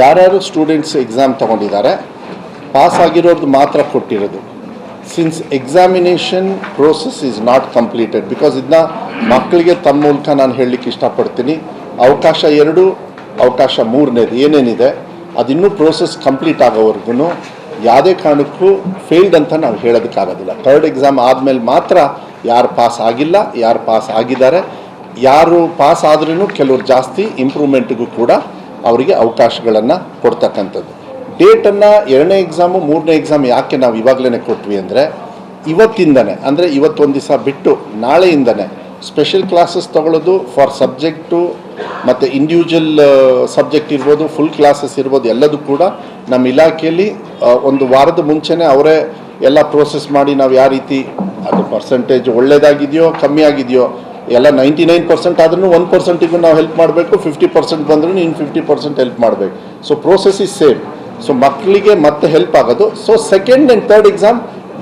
ಯಾರ್ಯಾರು students exam ತೊಗೊಂಡಿದ್ದಾರೆ pass ಆಗಿರೋದು ಮಾತ್ರ ಕೊಟ್ಟಿರೋದು. Since examination process is not completed because ಇದನ್ನ ಮಕ್ಕಳಿಗೆ ತಮ್ಮ ಮೂಲಕ ನಾನು ಹೇಳಲಿಕ್ಕೆ ಇಷ್ಟಪಡ್ತೀನಿ. ಅವಕಾಶ ಎರಡು, ಅವಕಾಶ ಮೂರನೇದು ಏನೇನಿದೆ, ಅದಿನ್ನೂ ಪ್ರೋಸೆಸ್ ಕಂಪ್ಲೀಟ್ ಆಗೋವರೆಗೂ ಯಾವುದೇ ಕಾರಣಕ್ಕೂ ಫೇಲ್ಡ್ ಅಂತ ನಾವು ಹೇಳೋದಕ್ಕಾಗೋದಿಲ್ಲ. ಥರ್ಡ್ ಎಕ್ಸಾಮ್ ಆದಮೇಲೆ ಮಾತ್ರ ಯಾರು ಪಾಸ್ ಆಗಿಲ್ಲ, ಯಾರು ಪಾಸ್ ಆಗಿದ್ದಾರೆ. ಯಾರು ಪಾಸ್ ಆದ್ರೂ ಕೆಲವರು ಜಾಸ್ತಿ ಇಂಪ್ರೂವ್ಮೆಂಟ್ಗೂ ಕೂಡ ಅವರಿಗೆ ಅವಕಾಶಗಳನ್ನು ಕೊಡ್ತಕ್ಕಂಥದ್ದು. ಡೇಟನ್ನು ಎರಡನೇ ಎಕ್ಸಾಮು ಮೂರನೇ ಎಕ್ಸಾಮ್ ಯಾಕೆ ನಾವು ಇವಾಗಲೇ ಕೊಟ್ವಿ ಅಂದರೆ, ಇವತ್ತಿಂದನೇ, ಅಂದರೆ ಇವತ್ತೊಂದು ದಿವಸ ಬಿಟ್ಟು ನಾಳೆಯಿಂದನೇ ಸ್ಪೆಷಲ್ ಕ್ಲಾಸಸ್ ತಗೊಳ್ಳೋದು ಫಾರ್ ಸಬ್ಜೆಕ್ಟು ಮತ್ತು ಇಂಡಿವಿಜುವಲ್ ಸಬ್ಜೆಕ್ಟ್ ಇರ್ಬೋದು ಫುಲ್ ಕ್ಲಾಸಸ್ ಇರ್ಬೋದು, ಎಲ್ಲದೂ ಕೂಡ ನಮ್ಮ ಇಲಾಖೆಯಲ್ಲಿ ಒಂದು ವಾರದ ಮುಂಚೆನೇ ಅವರೇ ಎಲ್ಲ ಪ್ರೋಸೆಸ್ ಮಾಡಿ ನಾವು ಯಾವ ರೀತಿ ಅದು ಪರ್ಸೆಂಟೇಜ್ ಒಳ್ಳೆಯದಾಗಿದೆಯೋ ಕಮ್ಮಿ ಆಗಿದೆಯೋ ಎಲ್ಲ ನೈಂಟಿ ನೈನ್ ಪರ್ಸೆಂಟ್ ಆದ್ರೂ ಒನ್ ಪರ್ಸೆಂಟಿಗೂ ನಾವು ಹೆಲ್ಪ್ ಮಾಡಬೇಕು ಫಿಫ್ಟಿ ಪರ್ಸೆಂಟ್ ಬಂದ್ರೂ ಇನ್ನು ಫಿಫ್ಟಿ ಪರ್ಸೆಂಟ್ ಹೆಲ್ಪ್ ಮಾಡಬೇಕು. So process is same so ಮಕ್ಕಳಿಗೆ ಮತ್ತೆ ಹೆಲ್ಪ್ ಆಗೋದು. So second and third exam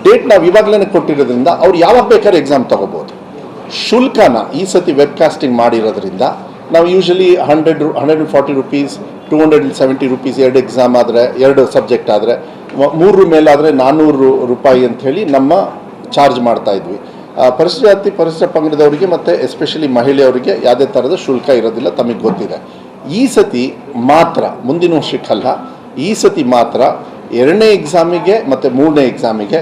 date ನಾವು ಇವಾಗಲೇ ಕೊಟ್ಟಿರೋದ್ರಿಂದ ಅವ್ರು ಯಾವಾಗ ಬೇಕಾದ್ರೆ ಎಕ್ಸಾಮ್ ತೊಗೋಬೋದು. ಶುಲ್ಕನ ಈ ಸತಿ ವೆಬ್ಕಾಸ್ಟಿಂಗ್ ಮಾಡಿರೋದ್ರಿಂದ ನಾವು usually hundred hundred and forty rupees two hundred and seventy rupees ಎರಡು ಎಕ್ಸಾಮ್ ಆದರೆ ಎರಡು ಸಬ್ಜೆಕ್ಟ್ ಆದರೆ ಮೂರು ಮೇಲಾದರೆ ನಾನ್ನೂರು ರೂಪಾಯಿ ಅಂಥೇಳಿ ನಮ್ಮ ಚಾರ್ಜ್ ಮಾಡ್ತಾ ಇದ್ವಿ. ಆ, ಪರಿಶಿಷ್ಟ ಜಾತಿ ಪರಿಶಿಷ್ಟ ಪಂಗಡದವರಿಗೆ ಮತ್ತು ಎಸ್ಪೆಷಲಿ ಮಹಿಳೆಯರಿಗೆ ಯಾವುದೇ ಥರದ ಶುಲ್ಕ ಇರೋದಿಲ್ಲ, ತಮಗೆ ಗೊತ್ತಿದೆ. ಈ ಸತಿ ಮಾತ್ರ, ಮುಂದಿನ ವರ್ಷಕ್ಕಲ್ಲ, ಈ ಸತಿ ಮಾತ್ರ ಎರಡನೇ ಎಕ್ಸಾಮಿಗೆ ಮತ್ತು ಮೂರನೇ ಎಕ್ಸಾಮಿಗೆ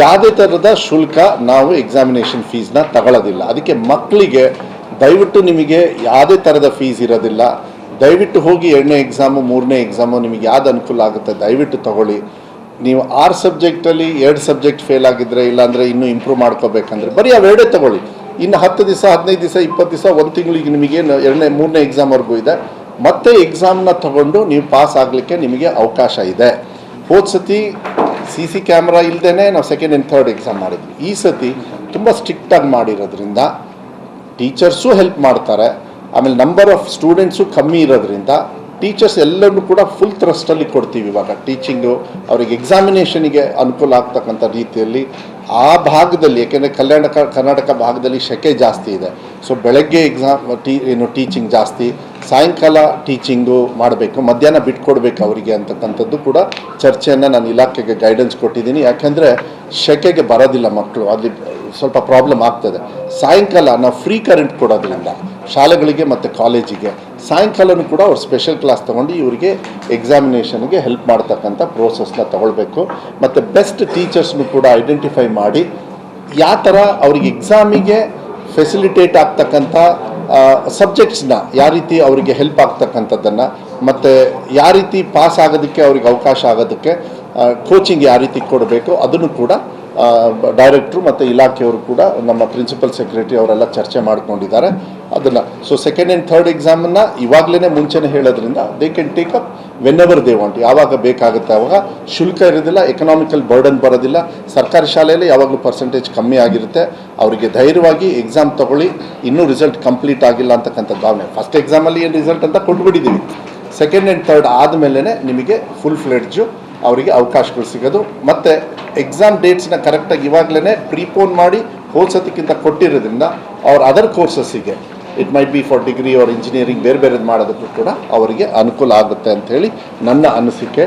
ಯಾವುದೇ ಥರದ ಶುಲ್ಕ ನಾವು ಎಕ್ಸಾಮಿನೇಷನ್ ಫೀಸ್ನ ತಗೊಳ್ಳೋದಿಲ್ಲ ಅದಕ್ಕೆ ಮಕ್ಕಳಿಗೆ ದಯವಿಟ್ಟು ನಿಮಗೆ ಯಾವುದೇ ಥರದ ಫೀಸ್ ಇರೋದಿಲ್ಲ. ದಯವಿಟ್ಟು ಹೋಗಿ ಎರಡನೇ ಎಕ್ಸಾಮು ಮೂರನೇ ಎಕ್ಸಾಮು ನಿಮಗೆ ಯಾವ್ದು ಅನುಕೂಲ ಆಗುತ್ತೆ ದಯವಿಟ್ಟು ತಗೊಳ್ಳಿ. ನೀವು ಆರು ಸಬ್ಜೆಕ್ಟಲ್ಲಿ ಎರಡು ಸಬ್ಜೆಕ್ಟ್ ಫೇಲ್ ಆಗಿದ್ರೆ ಇಲ್ಲಾಂದರೆ ಇನ್ನೂ ಇಂಪ್ರೂವ್ ಮಾಡ್ಕೋಬೇಕಂದ್ರೆ ಬರೀ ಅವೆರಡೇ ತಗೊಳ್ಳಿ. ಇನ್ನು ಹತ್ತು ದಿವಸ, ಹದಿನೈದು ದಿವಸ, ಇಪ್ಪತ್ತು ದಿವಸ, ಒಂದು ತಿಂಗಳಿಗೆ ನಿಮಗೆ ಎರಡನೇ, ಮೂರನೇ ಎಕ್ಸಾಮ್ವರೆಗೂ ಇದೆ. ಮತ್ತೆ ಎಕ್ಸಾಮ್ನ ತಗೊಂಡು ನೀವು ಪಾಸ್ ಆಗಲಿಕ್ಕೆ ನಿಮಗೆ ಅವಕಾಶ ಇದೆ. ಹೋದ ಸತಿ ಸಿ ಸಿ ಕ್ಯಾಮ್ರಾ ಇಲ್ಲದೇ ನಾವು ಸೆಕೆಂಡ್ ಆ್ಯಂಡ್ ಥರ್ಡ್ ಎಕ್ಸಾಮ್ ಮಾಡಿದ್ವಿ. ಈ ಸತಿ ತುಂಬ ಸ್ಟ್ರಿಕ್ಟಾಗಿ ಮಾಡಿರೋದ್ರಿಂದ ಟೀಚರ್ಸು ಹೆಲ್ಪ್ ಮಾಡ್ತಾರೆ. ಆಮೇಲೆ ನಂಬರ್ ಆಫ್ ಸ್ಟೂಡೆಂಟ್ಸು ಕಮ್ಮಿ ಇರೋದ್ರಿಂದ ಟೀಚರ್ಸ್ ಎಲ್ಲರೂ ಕೂಡ ಫುಲ್ ಥ್ರಸ್ಟಲ್ಲಿ ಕೊಡ್ತೀವಿ ಇವಾಗ. ಟೀಚಿಂಗು ಅವರಿಗೆ ಎಕ್ಸಾಮಿನೇಷನಿಗೆ ಅನುಕೂಲ ಆಗ್ತಕ್ಕಂಥ ರೀತಿಯಲ್ಲಿ ಆ ಭಾಗದಲ್ಲಿ ಯಾಕೆಂದರೆ ಕಲ್ಯಾಣ ಕರ್ನಾಟಕ ಭಾಗದಲ್ಲಿ ಸೆಕೆ ಜಾಸ್ತಿ ಇದೆ. ಸೊ ಬೆಳಗ್ಗೆ ಎಕ್ಸಾಮ್ ಟೀ, ಏನು ಟೀಚಿಂಗ್ ಜಾಸ್ತಿ, ಸಾಯಂಕಾಲ ಟೀಚಿಂಗು ಮಾಡಬೇಕು, ಮಧ್ಯಾಹ್ನ ಬಿಟ್ಕೊಡ್ಬೇಕು ಅವರಿಗೆ ಅಂತಕ್ಕಂಥದ್ದು ಕೂಡ ಚರ್ಚೆಯನ್ನು ನಾನು ಇಲಾಖೆಗೆ ಗೈಡೆನ್ಸ್ ಕೊಟ್ಟಿದ್ದೀನಿ. ಯಾಕೆಂದರೆ ಸೆಕೆಗೆ ಬರೋದಿಲ್ಲ ಮಕ್ಕಳು ಅಲ್ಲಿ ಸ್ವಲ್ಪ ಪ್ರಾಬ್ಲಮ್ ಆಗ್ತದೆ. ಸಾಯಂಕಾಲ ನಾವು ಫ್ರೀ ಕರೆಂಟ್ ಕೊಡೋದ್ರಿಂದ, ಶಾಲೆಗಳಿಗೆ ಮತ್ತು ಕಾಲೇಜಿಗೆ ಸಾಯಂಕಾಲನೂ ಕೂಡ ಅವ್ರು ಸ್ಪೆಷಲ್ ಕ್ಲಾಸ್ ತೊಗೊಂಡು ಇವರಿಗೆ ಎಕ್ಸಾಮಿನೇಷನ್ಗೆ ಹೆಲ್ಪ್ ಮಾಡ್ತಕ್ಕಂಥ ಪ್ರೋಸೆಸ್ನ ತಗೊಳ್ಬೇಕು. ಮತ್ತು ಬೆಸ್ಟ್ ಟೀಚರ್ಸ್ನು ಕೂಡ ಐಡೆಂಟಿಫೈ ಮಾಡಿ ಯಾವ ಥರ ಅವ್ರಿಗೆ ಎಕ್ಸಾಮಿಗೆ ಫೆಸಿಲಿಟೇಟ್ ಆಗ್ತಕ್ಕಂಥ ಸಬ್ಜೆಕ್ಟ್ಸ್ನ ಯಾವ ರೀತಿ ಅವರಿಗೆ ಹೆಲ್ಪ್ ಆಗ್ತಕ್ಕಂಥದ್ದನ್ನು, ಮತ್ತು ಯಾವ ರೀತಿ ಪಾಸ್ ಆಗೋದಕ್ಕೆ ಅವ್ರಿಗೆ ಅವಕಾಶ ಆಗೋದಕ್ಕೆ ಕೋಚಿಂಗ್ ಯಾವ ರೀತಿ ಕೊಡಬೇಕು ಅದನ್ನು ಕೂಡ ಡೈರೆಕ್ಟ್ರು ಮತ್ತು ಇಲಾಖೆಯವರು ಕೂಡ ನಮ್ಮ ಪ್ರಿನ್ಸಿಪಲ್ ಸೆಕ್ರೆಟರಿ ಅವರೆಲ್ಲ ಚರ್ಚೆ ಮಾಡ್ಕೊಂಡಿದ್ದಾರೆ. ಅದನ್ನು. ಸೊ ಸೆಕೆಂಡ್ ಆ್ಯಂಡ್ ಥರ್ಡ್ ಎಕ್ಸಾಮನ್ನು ಇವಾಗಲೇ ಮುಂಚೆನೇ ಹೇಳೋದ್ರಿಂದ they can take up whenever they want ಯಾವಾಗ ಬೇಕಾಗುತ್ತೆ ಅವಾಗ. ಶುಲ್ಕ ಇರೋದಿಲ್ಲ ಎಕನಾಮಿಕಲ್ ಬರ್ಡನ್ ಬರೋದಿಲ್ಲ. ಸರ್ಕಾರಿ ಶಾಲೆಯಲ್ಲಿ ಯಾವಾಗಲೂ ಪರ್ಸೆಂಟೇಜ್ ಕಮ್ಮಿ ಆಗಿರುತ್ತೆ. ಅವರಿಗೆ ಧೈರ್ಯವಾಗಿ ಎಕ್ಸಾಮ್ ತಗೊಳ್ಳಿ. ಇನ್ನೂ ರಿಸಲ್ಟ್ ಕಂಪ್ಲೀಟ್ ಆಗಿಲ್ಲ ಅಂತಕ್ಕಂಥ ಭಾವನೆ. ಫಸ್ಟ್ ಎಕ್ಸಾಮಲ್ಲಿ ಏನು ರಿಸಲ್ಟ್ ಅಂತ ಕೊಟ್ಬಿಟ್ಟಿದ್ದೀವಿ ಸೆಕೆಂಡ್ ಆ್ಯಂಡ್ ಥರ್ಡ್ ಆದಮೇಲೆ ನಿಮಗೆ ಫುಲ್ ಫ್ಲೆಡ್ಜು ಅವರಿಗೆ ಅವಕಾಶಗಳು ಸಿಗೋದು. ಮತ್ತು ಎಕ್ಸಾಮ್ ಡೇಟ್ಸ್ನ ಕರೆಕ್ಟಾಗಿ ಇವಾಗಲೇ ಪ್ರೀಪೋನ್ ಮಾಡಿ ಹೋದ್ಸೋದಕ್ಕಿಂತ ಕೊಟ್ಟಿರೋದ್ರಿಂದ ಅವ್ರ other ಕೋರ್ಸಸ್ಸಿಗೆ it might be for degree or engineering ಬೇರೆ ಬೇರೆದು ಮಾಡೋದಕ್ಕೂ ಕೂಡ ಅವರಿಗೆ ಅನುಕೂಲ ಆಗುತ್ತೆ ಅಂಥೇಳಿ ನನ್ನ ಅನಿಸಿಕೆ.